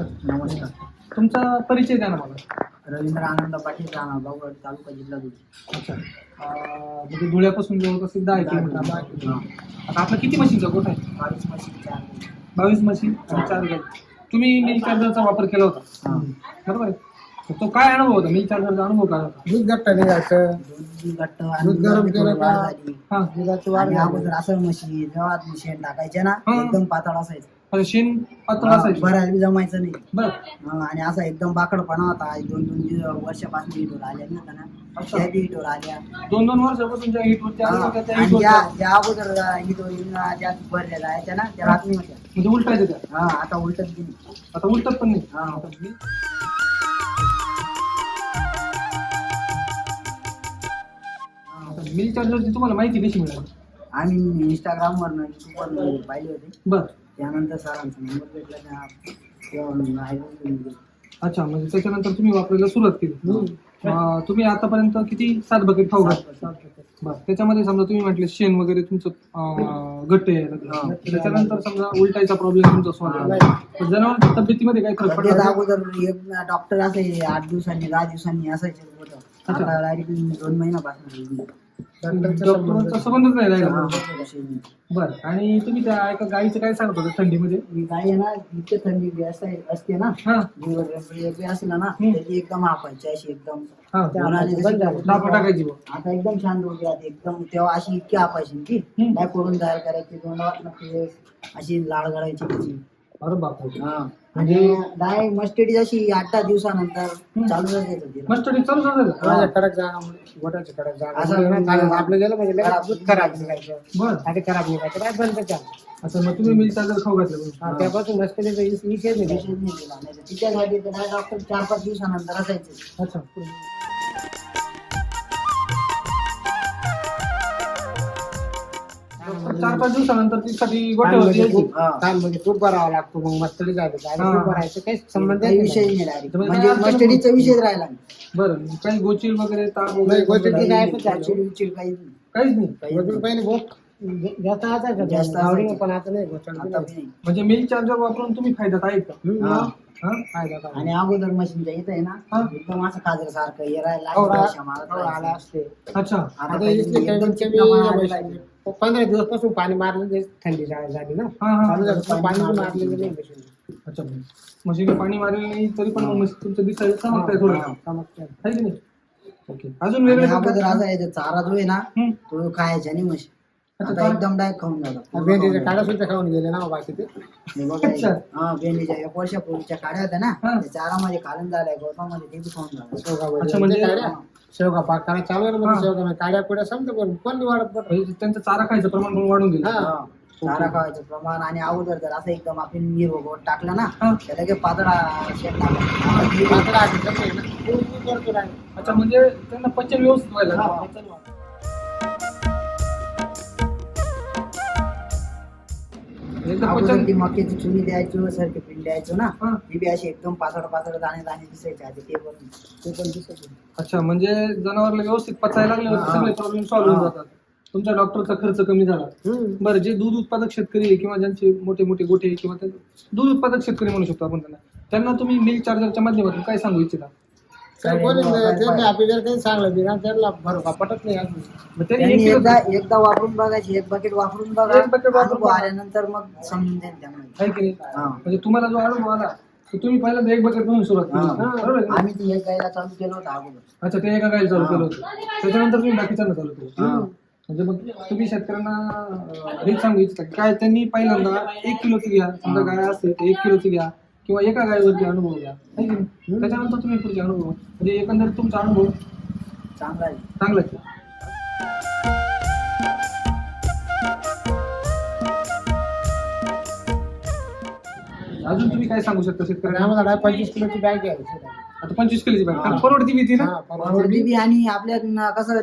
नमस्कार नमस्कार. तुमचा परिचय द्या ना मला. रवींद्र आनंद पाटील राणा बाबूवाडी तालुका जिल्हा धुळे. अच्छा. अं, म्हणजे धुळ्यापासून जवळपास एक दहा किलोमीटर. दहा आहे. आता आपला किती मशीनचा गोठ आहे? बावीस म्हशी चार. बावीस मशीन आणि चार तुम्ही मिल चार्जरचा वापर केला होता? हा. बरोबर आहे. तर तो काय अनुभव होता? मिल चार्जरचा अनुभव काय होता? दूध घट्ट निघायचं. घट्ट आणि दूध गरम दुधाची केलं का? वाढ झाली. हा. दुधाची वाढ आणि झाली. अगोदर असं म्हशी जेव्हा शेण टाकायचे ना हा. एकदम पातळ असायचं. शेण असायचं भरायला बी जमायचं नाही. बरं. हा, आणि असा एकदम बाकडपणा होता. दोन दोन दिवस वर्षापासून हिटोर आल्या ना अच्छा. त्या बी हिटोर आल्या. दोन दोन वर्षापासून ज्या हिट होत्या हा. त्या आणि हिट ज्या होत्या ज्या अगोदर हिटोर ज्या भरल्या जायच्या ना त्या रात्री होत्या. म्हणजे उलटायचं त्या? हा आता उलटच गेली आता उलटत पण नाही? हा. आता मी- आता मिल चार्जरची तुम्हाला माहिती कशी मिळाली? आम्ही इंस्टाग्राम वरनं युट्यूबवर पाहिले होते. बरं. त्यानंतर सरांचा नंबर भेटला त्या तेव्हा मी माहिती घेऊन गेलो. अच्छा म्हणजे त्याच्यानंतर तुम्ही वापरायला सुरुवात केली. अं, तुम्ही आतापर्यंत किती सात बकेट खाऊ घातले? बरं त्याच्यामध्ये समजा तुम्ही म्हटले शेण वगैरे तुमचं अं, घट्ट यायला लागलं. त्याच्यानंतर समजा उलटायचा प्रॉब्लेम तुमचा सॉल्व्ह झाला पण जनावरांच्या तब्येतीमध्ये काय फरक पडला? अगोदर एक डॉक्टर असे आठ दिवसांनी दहा दिवसांनी असायचे. होतं आता डायरेक्ट दोन महिन्यापासून. डॉक्टरांचा संबंधच नाही राहिला बरोबर. विषय नाही. बरं आणि तुम्ही त्या एका गाईचं काय सांगत होता थंडीमध्ये गाय आहे ना इतके थंडी बी असते असते ना हा दिवस बी असला ना. त्याची एकदम हापायची अशी एकदम हा जशी टाकायची बुवा. आता एकदम शांत होती आता एकदम तेव्हा अशी इतकी हापायची की हम्म. काय करून तयार करायची नक्की अशी लाळ गळायची त्याची अरे बापरे हा. आणि डायरेक्ट मस्टडी जशी आठ दहा दिवसानंतर चालू तिला. मस्टडी चालू झालं? माझ्या कडक असं असं नाही. आपलं गेलं म्हणजे लगेच दूध खराब निघायचं. बरं. आणि खराब निघायचं काय बंद. अच्छा मग तुम्ही मिल चार्जर खाऊ घातलं. हा, त्यापासून नसते विषय नाही दिला तिच्यासाठी तर डायरेक्ट डॉक्टर चार पाच दिवसानंतर असायचे. अच्छा. चार पाच दिवसानंतर तिसाठी गोट्यावरती यायची हा. म्हणजे तूप भरावा लागतो मग मस्तडी जायचं आणि. तूप भरायचं काही संबंध विषय नाही म्हणजे म्हणजे काय मस्टडीचा विषयच राहिला नाही बरं काही गोचील वगैरे ताप नाही, वगैरे गोचील काही ती काय पण काही चालू. विचिड काही नाही. काहीच नाही काही गोचून नाही. पहिले जास्त असायचं जास्त आवडीनं असायचं. पण आता नाही आता. म्हणजे मिल चार्जर वापरून तुम्ही फायद्यात आहेत का हा. हा? आणि अगोदर मशीनच्या इथं आहे. ना एकदम असं खाजर सारखं हे राहिला. असते अच्छा. पंधरा दिवसपासून पाणी मारलं थंडी झाली ना पाणी पाणी मारलं. मारलेलं नाही machine. अच्छा मशीन पाणी मारलेलं नाही तरी पण मशीन तुमचं दिसायला चमकतंय थोडं. चमकतं. आहे की नाही ओके अजून वेगळे अगोदर असा याचा चारा जो आहे ना. तो खायचा नाही अच्छा, आता एकदम डायरेक्ट खाऊन जातो भेंडीचे काढा सुद्धा खाऊन गेले ना बाकी ते हे बघा, अच्छा. हा भेंडीच्या एक वर्षापूर्वीच्या काड्या होत्या ना हा. त्या चारामध्ये काढून झाल्या गवतामध्ये ते बी खाऊन झालं शेवगा अच्छा, म्हणजे- शेवगा पाक करायला चालू आहे ना हा. म्हणजे शेवगा म्हणजे काड्या कुड्या समजा पण कोण वाढत बरं म्हणजे त्यांचं चारा खायचं प्रमाण पण वाढून गेलं हा. हा. चारा खावायचं प्रमाण आणि अगोदर जर असं एकदम आपण नीर वगैरे टाकलं ना हा. त्याला काही पातळा शेत टाकलं आहे ना. आहे. अच्छा म्हणजे त्यांना पचन व्यवस्थित व्हायला हा. एकदा अगोदर ती मक्याची चुनी द्यायचो सारखी पिंड द्यायचो ना. ती बी अशी एकदम दाणे दाणे दिसायचे आधी ते पण ते पण दिसत. अच्छा म्हणजे जनावरला व्यवस्थित पचायला लागल्यावर हा. सगळे प्रॉब्लेम सॉल्व्ह होऊन. जातात तुमच्या डॉक्टरचा खर्च कमी झाला. बरं जे दूध उत्पादक शेतकरी आहे किंवा ज्यांचे मोठे मोठे गोठे किंवा दूध उत्पादक शेतकरी म्हणू शकतो आपण त्यांना त्यांना तुम्ही मिल्क चार्जरच्या माध्यमातून काय सांगू इच्छिता आपल्याला काही सांगलं भरोसा पटत नाही अजून मग त्यांनी त्यांनी एक एकदा एकदा वापरून बघायची एक बकेट वापरून बघा एक bucket वापरून अनुभव बघा. आल्यानंतर मग समजून जाईल त्यांना आहे की नाही? हा. म्हणजे तुम्हाला जो अनुभव आला तो तुम्ही पहिल्यांदा एक बकेट म्हणून सुरुवात केली हा. बरोबर आहे का? आम्ही ती एक गायला चालू केलं होतं अगोदर अच्छा ते एका गायला चालू. केलं होतं त्याच्यानंतर तुम्ही बाकीच्यांना चालू केलं हा. म्हणजे मग तुम्ही शेतकऱ्यांना अं, हेच सांगू इच्छिता की काय त्यांनी पहिल्यांदा एक किलोची घ्या समजा गाय असते तर एक किलोची घ्या किंवा एका गायवरती अनुभव घ्या है की नाही? त्याच्यानंतर तुम्ही पुढचे अनुभव म्हणजे एकंदरीत तुमचा अनुभव चांगला आहे चांगलाच आहे. अजून तुम्ही काय सांगू शकता शेतकऱ्यांना आम्हाला पंचवीस किलोची बॅग घ्यायची आता पंचवीस किलोची. बॅग परवडती भीती ना हा, परवडली. परवडली बी आणि आपल्या कसं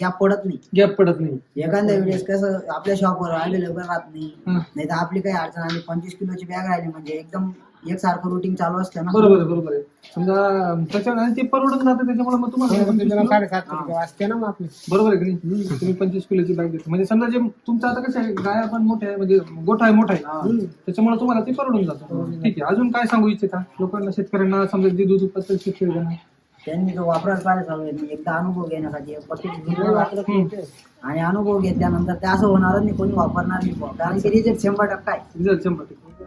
गॅप पडत नाही गॅप पडत नाही एखाद्या वेळेस कसं आपल्या शॉपवर अवेलेबल राहत नाही हा. नाही तर आपली काही अडचण आली पंचवीस किलोची बॅग राहिली म्हणजे एकदम एकसारखं रुटीन चालू असतं ना. बरोबर आहे बरोबर आहे. समजा त्याच्या आणि ते परवडून जातं त्याच्यामुळे मग तुम्हाला पंचवीस त्याला किलो- साडेसातशे रुपये वाचते ना मग आपली. बरोबर आहे की नाही? तुम्ही पंचवीस किलोची बॅग देता म्हणजे समजा जे तुमचं आता कसं आहे गाया पण मोठ्या आहे म्हणजे गोठा आहे मोठा आहे. त्याच्यामुळे तुम्हाला ते परवडून जातं. ठीक आहे अजून काय सांगू इच्छिता? लोकांना शेतकऱ्यांना समजा जे दूध उत्पादक शेतकरी त्यांना त्यांनी तो वापरायला पाहिजे चालू आहे एकदा अनुभव घेण्यासाठी प्रत्येक video वापरत हम्म. आणि अनुभव घेतल्यानंतर ते असं होणारच नाही कोणी वापरणार नाही. बुवा. कारण की रिजेक्ट शंभर टक्का आहे. रिझल्ट शंभर टक्के.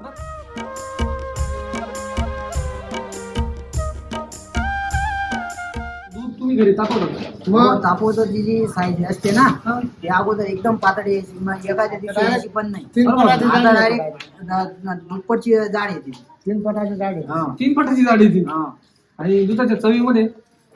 तुम्ही घरी तापवता? मग तापवतो ती जी साईज असते ना हा. ते अगोदर एकदम पातळी यायची मग एखाद्या दिवशी यायची पण नाही तीन बरोबर. पटाची आता जाडी डायरेक्ट दुप्पटची जाड येते तीन पटाची जाडी हा. तीन फटाची जाडी ती हा. आणि दुधाच्या चवीमध्ये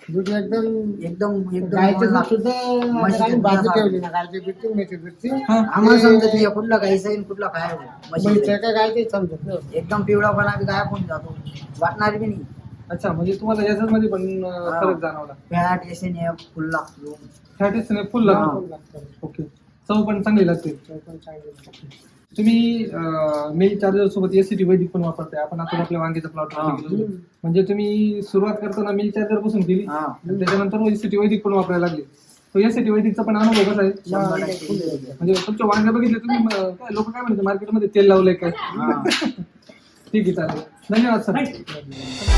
दूध एकदम एकदम एकदम गायचं दूध मला- सुद्धा म्हशीचं आम्ही दूध बाजू असं. ठेवली ना गायची बिटची मेथी बिटची हा. आम्हाला समजत नाही कुठला गायचं आहे कुठला काय म्हशीचं गायचे समजत नाही. एकदम पिवळापणा बी गायब होऊन जातो वाटणार बी नाही अच्छा म्हणजे तुम्हाला याच्यामध्ये पण अं. फरक जाणवला. Fat S N F full लागतो फॅटेस फुल लागतो. ओके चव पण चांगली लागते. तुम्ही मिल्क चार्जर सोबत एसीटी वैदिक पण वापरताय. आपण आता आपल्या वांग्याचा प्लॉट हा. म्हणजे तुम्ही सुरुवात करताना मिल्क चार्जरपासून केली. हा. आणि त्याच्यानंतर एसीटी वैदिक पण वापरायला लागले. तो एसीटी वैदिकचा पण अनुभव कसा आहे? शंभर टक्के. म्हणजे तुमच्या वांग्या बघितले तुम्ही लोक काय म्हणतात मार्केटमध्ये तेल लावलंय काय? हा. ठीक आहे चालेल. धन्यवाद सर.